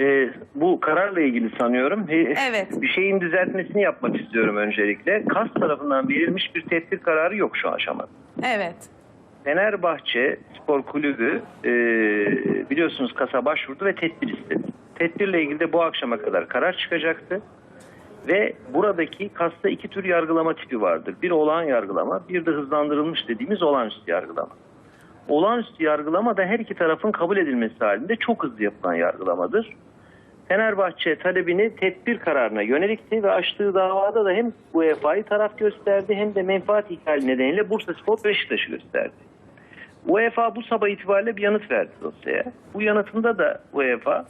Ee, bu kararla ilgili sanıyorum. Ee, Evet. Bir şeyin düzeltmesini yapmak istiyorum öncelikle. KAS tarafından verilmiş bir tedbir kararı yok şu aşamada. Evet. Fenerbahçe Spor Kulübü e, biliyorsunuz KAS'a başvurdu ve tedbir istedi. Tedbirle ilgili de bu akşama kadar karar çıkacaktı. Ve buradaki KAS'ta iki tür yargılama tipi vardır. Bir olağan yargılama, bir de hızlandırılmış dediğimiz olağanüstü yargılama. Olağanüstü yargılama da her iki tarafın kabul edilmesi halinde çok hızlı yapılan yargılamadır. Fenerbahçe talebini tedbir kararına yönelikti ve açtığı davada da hem UEFA'yı taraf gösterdi hem de menfaat ihlali nedeniyle Bursa Spor Beşiktaş'ı gösterdi. UEFA bu sabah itibariyle bir yanıt verdi dosyaya. Bu yanıtında da UEFA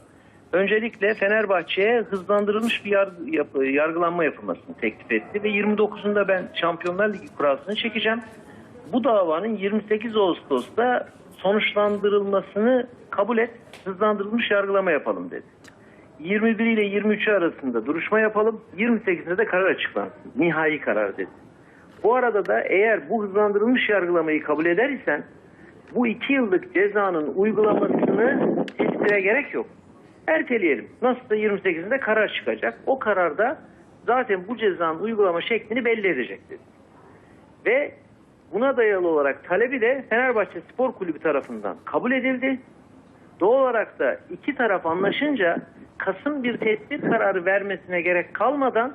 öncelikle Fenerbahçe'ye hızlandırılmış bir yargı, yap- yargılanma yapılmasını teklif etti ve 29'unda ben Şampiyonlar Ligi kurasını çekeceğim. Bu davanın 28 Ağustos'ta sonuçlandırılmasını kabul et, hızlandırılmış yargılama yapalım dedi. 21 ile 23 arasında duruşma yapalım, 28'inde de karar açıklansın. Nihai karar dedi. Bu arada da eğer bu hızlandırılmış yargılamayı kabul eder isen bu iki yıllık cezanın uygulamasını tespite gerek yok. Erteleyelim. Nasılsa 28'inde karar çıkacak. O kararda zaten bu cezanın uygulama şeklini belli edecektir. Ve buna dayalı olarak talebi de Fenerbahçe Spor Kulübü tarafından kabul edildi. Doğal olarak da iki taraf anlaşınca Kasım bir tedbir kararı vermesine gerek kalmadan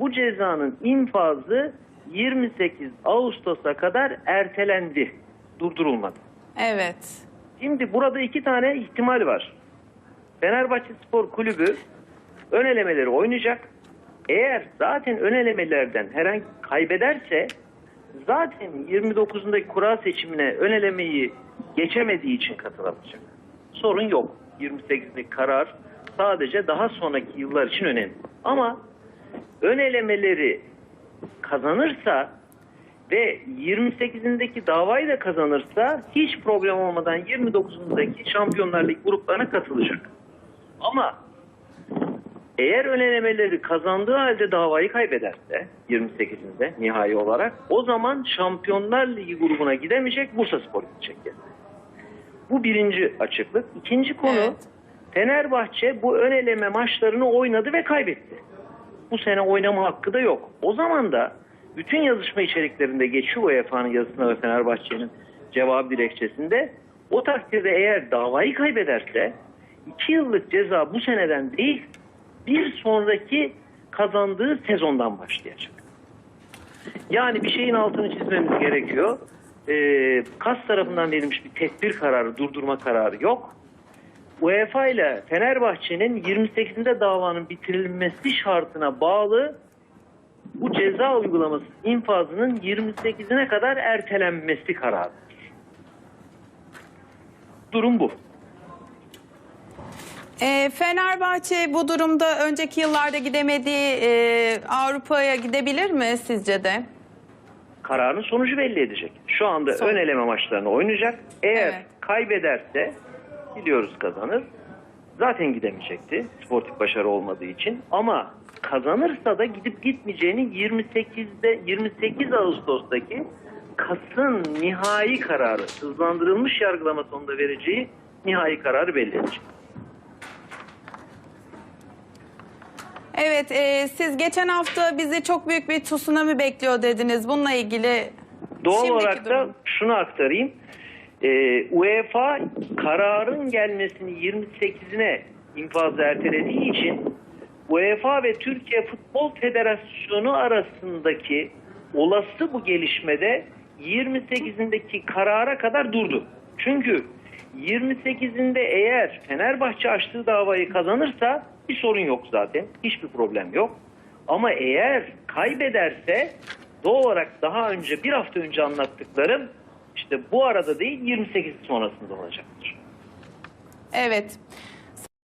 bu cezanın infazı 28 Ağustos'a kadar ertelendi, durdurulmadı. Evet. Şimdi burada iki tane ihtimal var. Fenerbahçe Spor Kulübü ön elemeleri oynayacak. Eğer zaten ön elemelerden herhangi kaybederse zaten 29'undaki kura seçimine ön elemeyi geçemediği için katılamayacak. Sorun yok. 28'deki karar sadece daha sonraki yıllar için önemli. Ama ön elemeleri kazanırsa ve 28'indeki davayı da kazanırsa hiç problem olmadan 29'undaki Şampiyonlar Ligi gruplarına katılacak. Ama eğer önelemeleri kazandığı halde davayı kaybederse 28'inde nihai olarak o zaman Şampiyonlar Ligi grubuna gidemeyecek Bursa Spor gidecek. yani. Bu birinci açıklık. İkinci konu Evet. Fenerbahçe bu ön eleme maçlarını oynadı ve kaybetti. Bu sene oynama hakkı da yok. O zaman da bütün yazışma içeriklerinde geçiyor UEFA'nın yazısına ve Fenerbahçe'nin cevap dilekçesinde o takdirde eğer davayı kaybederse iki yıllık ceza bu seneden değil bir sonraki kazandığı sezondan başlayacak. Yani bir şeyin altını çizmemiz gerekiyor. Ee, KAS tarafından verilmiş bir tedbir kararı, durdurma kararı yok. UEFA ile Fenerbahçe'nin 28'inde davanın bitirilmesi şartına bağlı bu ceza uygulaması infazının 28'ine kadar ertelenmesi kararı. Durum bu. Ee, Fenerbahçe bu durumda önceki yıllarda gidemediği e, Avrupa'ya gidebilir mi sizce de? Kararın sonucu belli edecek. Şu anda Son- ön eleme maçlarını oynayacak. Eğer Evet. kaybederse biliyoruz kazanır. Zaten gidemeyecekti sportif başarı olmadığı için. Ama kazanırsa da gidip gitmeyeceğini 28'de 28 Ağustos'taki Kas'ın nihai kararı, hızlandırılmış yargılama sonunda vereceği nihai kararı belli edecek. Evet, e, siz geçen hafta bizi çok büyük bir tsunami bekliyor dediniz. Bununla ilgili Doğal şimdiki olarak da durum. şunu aktarayım. Ee, UEFA kararın gelmesini 28'ine infazı ertelediği için UEFA ve Türkiye Futbol Federasyonu arasındaki olası bu gelişmede 28'indeki karara kadar durdu. Çünkü 28'inde eğer Fenerbahçe açtığı davayı kazanırsa bir sorun yok zaten. Hiçbir problem yok. Ama eğer kaybederse doğal olarak daha önce bir hafta önce anlattıklarım işte bu arada değil 28 sonrasında olacaktır. Evet.